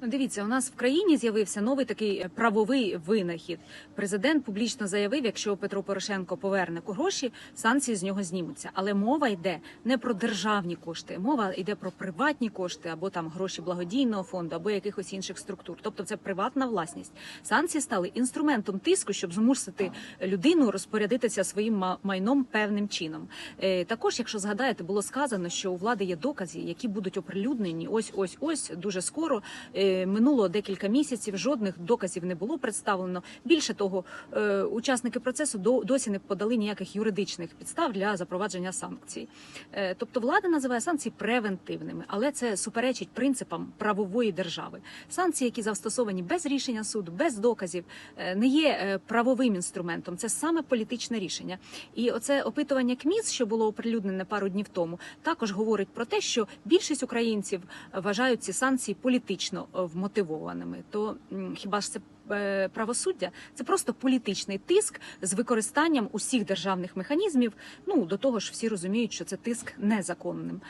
Ну, Дивіться, у нас в країні з'явився новий такий е, правовий винахід. Президент публічно заявив, якщо Петро Порошенко поверне гроші, санкції з нього знімуться. Але мова йде не про державні кошти, мова йде про приватні кошти або там гроші благодійного фонду, або якихось інших структур. Тобто це приватна власність. Санкції стали інструментом тиску, щоб змусити людину розпорядитися своїм майном певним чином. Е, Також, якщо згадаєте, було сказано, що у влади є докази, які будуть оприлюднені ось ось ось дуже скоро. Минуло декілька місяців, жодних доказів не було представлено. Більше того, е, учасники процесу досі не подали ніяких юридичних підстав для запровадження санкцій. Е, Тобто влада називає санкції превентивними, але це суперечить принципам правової держави. Санкції, які застосовані без рішення суду, без доказів, е, не є правовим інструментом. Це саме політичне рішення. І оце опитування КМІС, що було оприлюднене пару днів тому, також говорить про те, що більшість українців вважають ці санкції політично вмотивованими. То хіба ж це е, правосуддя? Це просто політичний тиск з використанням усіх державних механізмів. Ну до того ж, всі розуміють, що це тиск незаконним.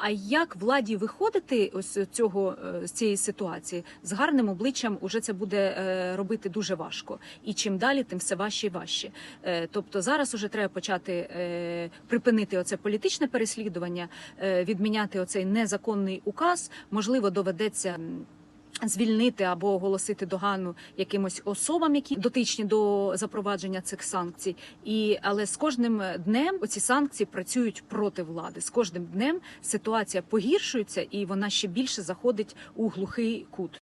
А як владі виходити ось цього е, з цієї ситуації з гарним обличчям, уже це буде е, робити дуже важко. І чим далі, тим все важче і важче. Е, Тобто зараз уже треба почати е, припинити оце політичне переслідування, е, відміняти оцей незаконний указ. Можливо, доведеться. Звільнити або оголосити догану якимось особам, які дотичні до запровадження цих санкцій, і але з кожним днем оці санкції працюють проти влади. З кожним днем ситуація погіршується, і вона ще більше заходить у глухий кут.